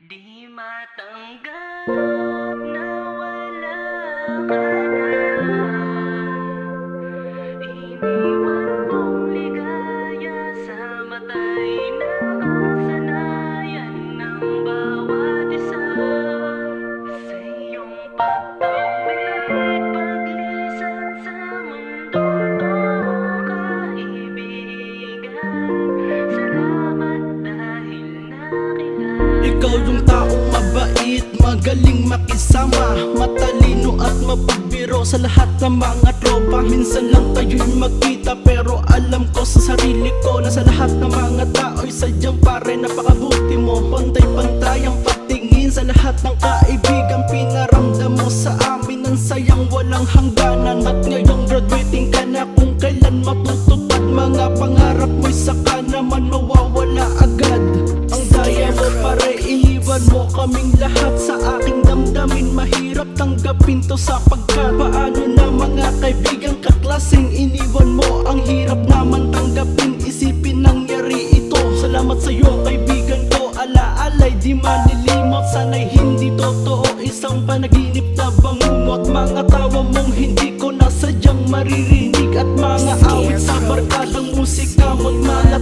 Di matanggap na wala ka na. Iniwan ligaya sa matay na kasanayan ng bawat isa. Sa iyong magaling makisama Matalino at mapagbiro sa lahat ng mga tropa. Minsan lang tayo'y magkita pero alam ko sa sarili ko Na sa lahat ng mga tao'y sadyang pare napakabuti mo. Pantay-pantay ang patingin sa lahat ng kaibigan Pinaramdam malilimot Sana'y hindi totoo. Isang panaginip na bangungot Mga tawa mong hindi ko na sadyang maririnig At mga awit sa barkadang musika mo't mga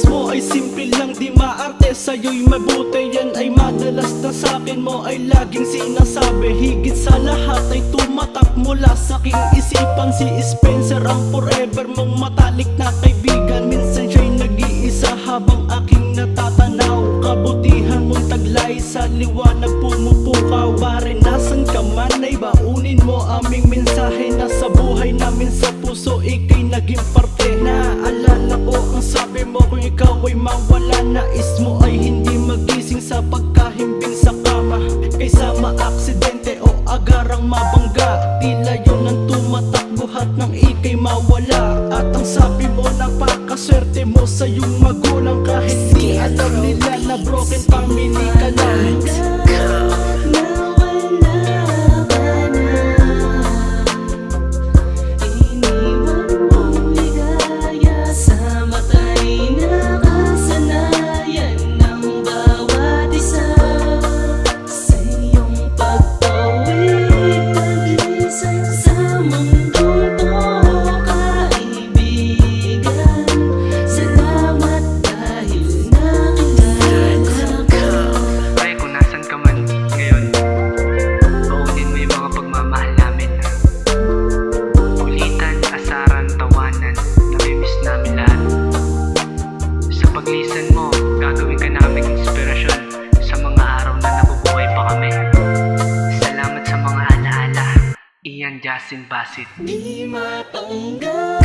nais mo ay simple lang di maarte. Sa'yo'y mabuti yan ay madalas na sa'kin mo ay laging sinasabi. Higit sa lahat ay tumatak mula sa aking isipan. Si Spencer ang forever mong matalik na kaibigan. Minsan siya'y nag-iisa habang aking natatanaw. Kabutihan mong taglay sa liwanag pumupukaw. Pare nasan ka man ay baunin mo aming mensahe. Na sa buhay namin sa puso ikay naging Nais mo ay hindi magising sa pagkahimbing sa kama. Kaysa maaksidente o agarang mabangga. Tila yun ang tumatak buhat ng ikay mawala. At ang sabi mo napakaswerte mo sa iyong magulang. Kahit di alam nila na broken family ka lang Justin Basit. Di matanggap